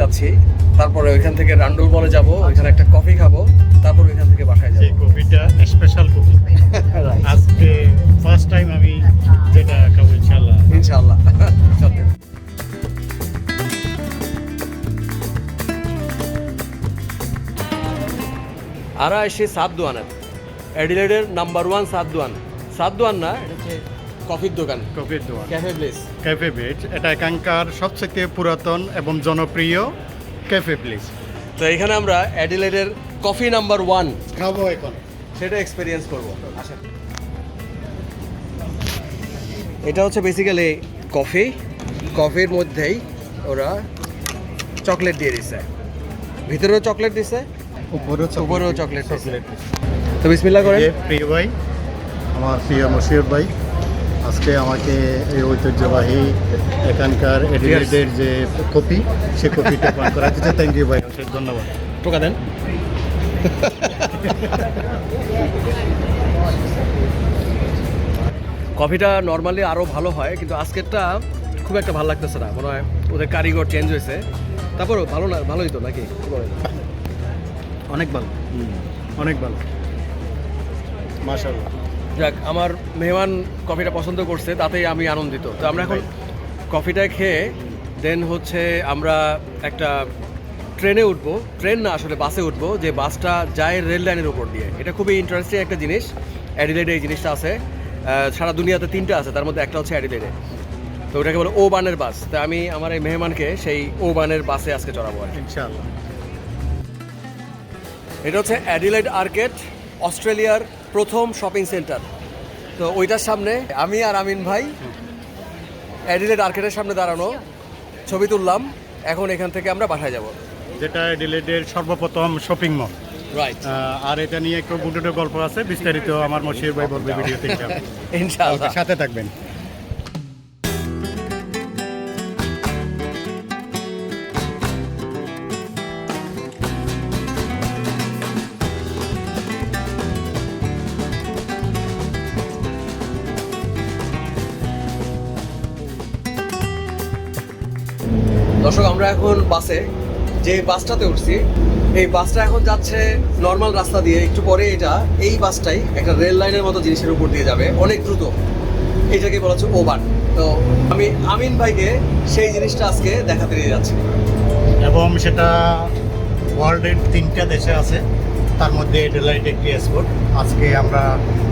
যাচ্ছি। তারপরে ওইখান থেকে রান্ডুল বলে যাব ওইখানে একটা কফি খাব তারপর ওইখান থেকে বাসায় যাব। কফিটা স্পেশাল কফি। আজকে ফার্স্ট টাইম আমি যেটা খাব ইনশাল্লাহ ইনশাআল্লাহ। সত্যি আরা এসে সাবদুয়ানের অ্যাডিলেডের নাম্বার ওয়ান সাবদুয়ান সাবদুয়ান না এটা হচ্ছে কফির দোকান। কফির দোকান। ক্যাফে প্লেস ক্যাফে বেজ এটা এখানকার সবচেয়ে পুরাতন এবং জনপ্রিয় ক্যাফে প্লেস তো এখানে আমরা অ্যাডিলেডের কফি নাম্বার ওয়ান খাব এখন। সেটা এক্সপেরিয়েন্স করব। আসেন এটা হচ্ছে বেসিক্যালি কফি কফির মধ্যেই ওরা চকলেট দিয়ে দিছে। ভিতরেও চকলেট দিছে উপরেও উপরেও চকলেট দিছে। তো বিসমিল্লাহ করেন। প্রিয় ভাই আমার প্রিয় মশিউর ভাই আজকে আমাকে এই ঐতিহ্যবাহী এখানকার এডিলেটের যে কপি সে কপিটা পান করা দিচ্ছে থ্যাংক ইউ ভাই। অশেষ ধন্যবাদ। টোকা দেন। কফিটা নর্মালি আরও ভালো হয় কিন্তু আজকেরটা খুব একটা ভালো লাগতেছে না। মনে হয় ওদের কারিগর চেঞ্জ হয়েছে। তারপর ভালো না ভালোই তো নাকি? অনেক ভালো। অনেক ভালো। মাশাআল্লাহ। যাক আমার মেহমান কফিটা পছন্দ করছে তাতেই আমি আনন্দিত। তো আমরা এখন কফিটা খেয়ে দেন হচ্ছে আমরা একটা ট্রেনে উঠবো। ট্রেন না আসলে বাসে উঠবো যে বাসটা যায় রেল লাইনের উপর দিয়ে। এটা খুবই ইন্টারেস্টিং একটা জিনিস অ্যাডিলেডে এই জিনিসটা আছে। সারা দুনিয়াতে তিনটা আছে তার মধ্যে একটা হচ্ছে অ্যাডিলেডে। তো ওটাকে বলে ও বানের বাস। তো আমি আমার এই মেহমানকে সেই ও বানের বাসে আজকে চড়াবো আর। ইনশাআল্লাহ। এটা হচ্ছে অ্যাডিলেড আর্কেট অস্ট্রেলিয়ার প্রথম শপিং সেন্টার তো ওইটার সামনে আমি আর আমিন ভাই অ্যাডিলেড আর্কেটের সামনে দাঁড়ানো ছবি তুললাম। এখন এখান থেকে আমরা বাসায় যাব। যেটা অ্যাডিলেডের সর্বপ্রথম শপিং মল রাইট আর এটা নিয়ে একটু গুটুটো গল্প আছে বিস্তারিত আমার মশির ভাই বলবে ভিডিওতে ইনশাআল্লাহ। সাথে থাকবেন। দর্শক, আমরা এখন বাসে, যে বাসটাতে উঠছি, এই বাসটা এখন যাচ্ছে নর্মাল রাস্তা দিয়ে, একটু পরে এটা, এই বাসটাই একটা রেল লাইনের মতো জিনিসের উপর দিয়ে যাবে, অনেক দ্রুত। এটাকে বলা হচ্ছে ওভার তো আমি আমিন ভাইকে সেই জিনিসটা আজকে দেখাতে নিয়ে যাচ্ছি। এবং সেটা ওয়ার্ল্ডের তিনটা দেশে আছে, তার মধ্যে এডেলাইট একটি স্পোর্ট আজকে আমরা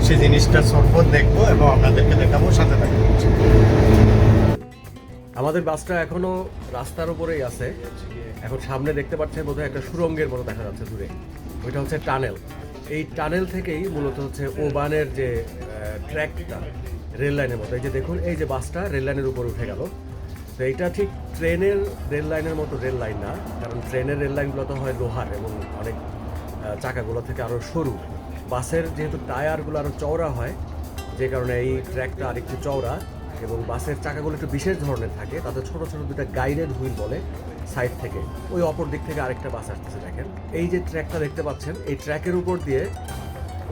সেই জিনিসটা সর্বত দেখব এবং আপনাদেরকে দেখাবো, সাথে থাকব আমাদের বাসটা এখনও রাস্তার উপরেই আছে। এখন সামনে দেখতে পাচ্ছেন বোধহয় একটা সুরঙ্গের মতো দেখা যাচ্ছে দূরে। ওইটা হচ্ছে টানেল। এই টানেল থেকেই মূলত হচ্ছে ওবানের যে ট্র্যাকটা রেল লাইনের মতো। এই যে দেখুন, এই যে বাসটা রেল লাইনের উপর উঠে গেল। তো এইটা ঠিক ট্রেনের রেল লাইনের মতো রেল লাইন না, কারণ ট্রেনের রেল লাইনগুলো তো হয় লোহার এবং অনেক চাকাগুলো থেকে আরও সরু। বাসের যেহেতু টায়ারগুলো আরও চওড়া হয়, যে কারণে এই ট্র্যাকটা আরেকটু চওড়া। এবং বাসের চাকাগুলো একটু বিশেষ ধরনের থাকে তাতে ছোট ছোট দুটো গাইডেড হুইল বলে সাইড থেকে। ওই অপর দিক থেকে আরেকটা বাস আসতেছে, দেখেন। এই যে ট্র্যাকটা দেখতে পাচ্ছেন, এই ট্র্যাকের উপর দিয়ে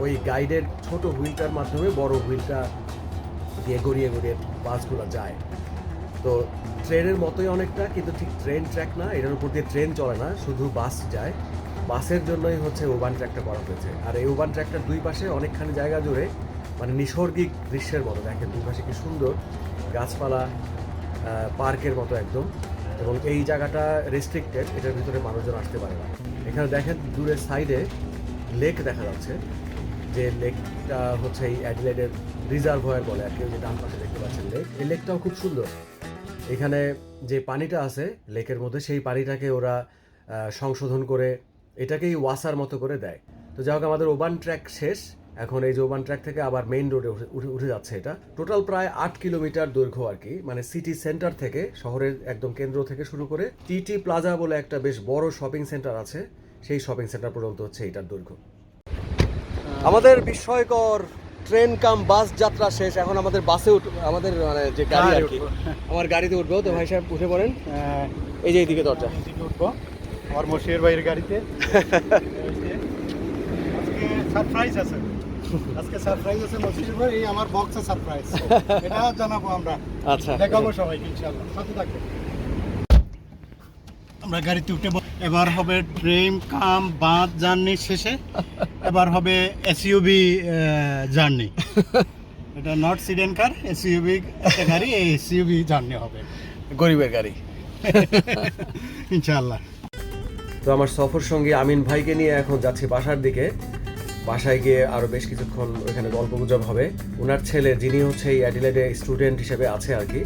ওই গাইডের ছোট হুইলটার মাধ্যমে বড় হুইলটা দিয়ে গড়িয়ে গড়িয়ে বাসগুলো যায়। তো ট্রেনের মতোই অনেকটা, কিন্তু ঠিক ট্রেন ট্র্যাক না, এটার উপর দিয়ে ট্রেন চলে না, শুধু বাস যায়। বাসের জন্যই হচ্ছে ওবান ট্র্যাকটা করা হয়েছে। আর এই ওবান ট্র্যাকটার দুই পাশে অনেকখানি জায়গা জুড়ে মানে নিসর্গিক দৃশ্যের মতো, দেখেন দুপাশে কি সুন্দর গাছপালা পার্কের মতো একদম এবং এই জায়গাটা রেস্ট্রিক্টেড এটার ভিতরে মানুষজন আসতে পারে না। এখানে দেখেন দূরের সাইডে লেক দেখা যাচ্ছে, যে লেকটা হচ্ছে এই অ্যাডিলেডের রিজার্ভয়ার বলে আর কি যে ডান পাশে দেখতে পাচ্ছেন লেক এই লেকটাও খুব সুন্দর। এখানে যে পানিটা আছে লেকের মধ্যে, সেই পানিটাকে ওরা সংশোধন করে এটাকেই ওয়াসার মতো করে দেয়। তো যাই হোক, আমাদের ওবান ট্র্যাক শেষ। এখন এই যে ওবান ট্র্যাক থেকে আবার মেইন রোডে উঠে উঠে যাচ্ছে এটা। টোটাল প্রায় আট কিলোমিটার দৈর্ঘ্য আর কি মানে সিটি সেন্টার থেকে শহরের একদম কেন্দ্র থেকে শুরু করে টিটি প্লাজা বলে একটা বেশ বড় শপিং সেন্টার আছে সেই শপিং সেন্টার পর্যন্ত হচ্ছে এটার দৈর্ঘ্য। আমাদের বিস্ময়কর ট্রেন কাম বাস যাত্রা শেষ এখন আমাদের বাসে উঠ আমাদের মানে যে গাড়ি আর কি আমার গাড়িতে উঠবো। তো ভাই সাহেব উঠে পড়েন। এই যে এইদিকে দরজা। উঠবো। আমার মশির ভাইয়ের গাড়িতে। সারপ্রাইজ আছে। আজকে সারপ্রাইজ আছে মশির ভাই এই আমার বক্সে সারপ্রাইজ এটা জানাব আমরা। আচ্ছা। দেখাবো সবাইকে ইনশাআল্লাহ। সাথে থাকবে আমরা গাড়িতে উঠে এবার হবে ট্রেন কাম বাঁধ জার্নি শেষে। এবার হবে এসইউবি জার্নি। এটা নট সিডেন কার এসইউবি একটা গাড়ি এই এসইউবি জার্নি হবে। গরিবের গাড়ি। ইনশাআল্লাহ। তো আমার সফর সঙ্গী আমিন ভাইকে নিয়ে এখন যাচ্ছি বাসার দিকে। বাসায় গিয়ে আরও বেশ কিছুক্ষণ ওইখানে গল্প গুজব হবে। ওনার ছেলে, যিনি হচ্ছে এই অ্যাডিলেডে স্টুডেন্ট হিসেবে আছে আর কি,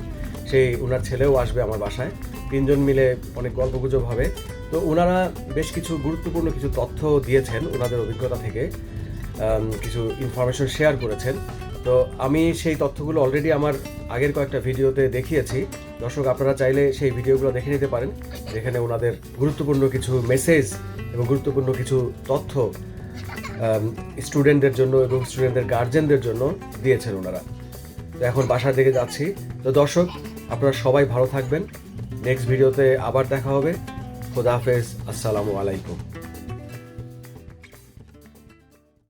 সেই ওনার ছেলেও আসবে আমার বাসায়। তিনজন মিলে অনেক গল্প গুজব হবে। তো ওনারা বেশ কিছু গুরুত্বপূর্ণ কিছু তথ্য দিয়েছেন ওনাদের অভিজ্ঞতা থেকে কিছু ইনফরমেশন শেয়ার করেছেন। তো আমি সেই তথ্যগুলো অলরেডি আমার আগের কয়েকটা ভিডিওতে দেখিয়েছি। দর্শক, আপনারা চাইলে সেই ভিডিওগুলো দেখে নিতে পারেন, যেখানে ওনাদের গুরুত্বপূর্ণ কিছু মেসেজ এবং গুরুত্বপূর্ণ কিছু তথ্য স্টুডেন্টদের জন্য এবং স্টুডেন্টদের গার্জেনদের জন্য দিয়েছেন ওনারা। তো এখন বাসার দিকে যাচ্ছি। তো দর্শক, আপনারা সবাই ভালো থাকবেন। নেক্সট ভিডিওতে আবার দেখা হবে। খোদা হাফেজ। আসসালামু আলাইকুম।